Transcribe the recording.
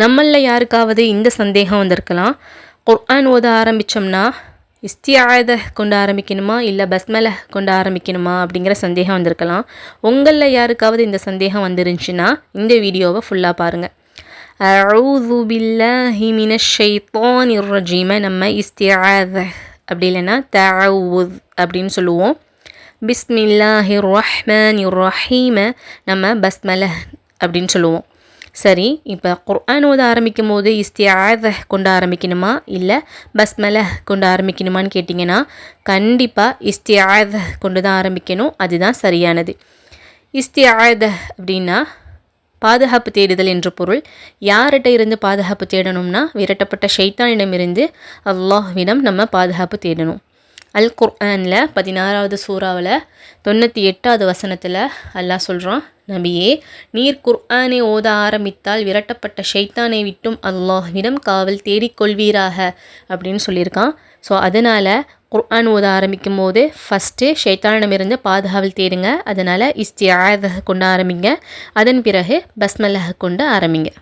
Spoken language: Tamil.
நம்மளில் யாருக்காவது இந்த சந்தேகம் வந்திருக்கலாம். குர்ஆன் ஓத ஆரம்பித்தோம்னா இஸ்தியாத கொண்டு ஆரம்பிக்கணுமா இல்லை பஸ்மல கொண்டு ஆரம்பிக்கணுமா அப்படிங்கிற சந்தேகம் வந்திருக்கலாம். உங்களில் யாருக்காவது இந்த சந்தேகம் வந்துருந்துச்சுன்னா இந்த வீடியோவை ஃபுல்லாக பாருங்கள் அழுது பில்லாஹி மினஷ் ஷைத்தானிர் ரஜீமை நம்ம இஸ்தியாத அப்படி இல்லைன்னா தவுத் அப்படின்னு சொல்லுவோம். பிஸ்மில்லாஹிர் ரஹ்மானிர் ரஹீமை நம்ம பஸ்மல அப்படின்னு சொல்லுவோம். சரி இப்போ குர்ஆன் ஓத ஆரம்பிக்கும் போது இஸ்தியாத கொண்டு ஆரம்பிக்கணுமா? இல்லை பஸ்மல கொண்டு ஆரம்பிக்கணுமான்னு கேட்டிங்கன்னா கண்டிப்பாக இஸ்தியாத கொண்டு தான் ஆரம்பிக்கணும். அதுதான் சரியானது. இஸ்தியாத அப்படின்னா பாதுகாப்பு தேடுதல் என்ற பொருள். யார்கிட்ட இருந்து பாதுகாப்பு தேடணும்னா விரட்டப்பட்ட ஷைத்தானிடமிருந்து அல்லாஹ்விடம் நம்ம பாதுகாப்பு தேடணும். அல் குர்ஆனில் பதினாறாவது சூறாவில் தொண்ணூற்றி எட்டாவது வசனத்தில் அல்லாஹ் சொல்கிறான் நபியே நீர் குர்ஆனை ஓத ஆரம்பித்தால் விரட்டப்பட்ட ஷைத்தானை விட்டும் அல்லாஹ்விடம் காவல் தேடிக்கொள்வீராக அப்படின்னு சொல்லியிருக்கான். ஸோ அதனால் குர்ஆன் ஓத ஆரம்பிக்கும் போது ஃபஸ்ட்டு ஷைத்தானிடமிருந்து பாதுகாவல் தேடுங்க அதனால் இஸ்தியாத கொண்டு ஆரம்பிங்க அதன் பிறகு பஸ்மல்லாக கொண்டு ஆரம்பிங்க.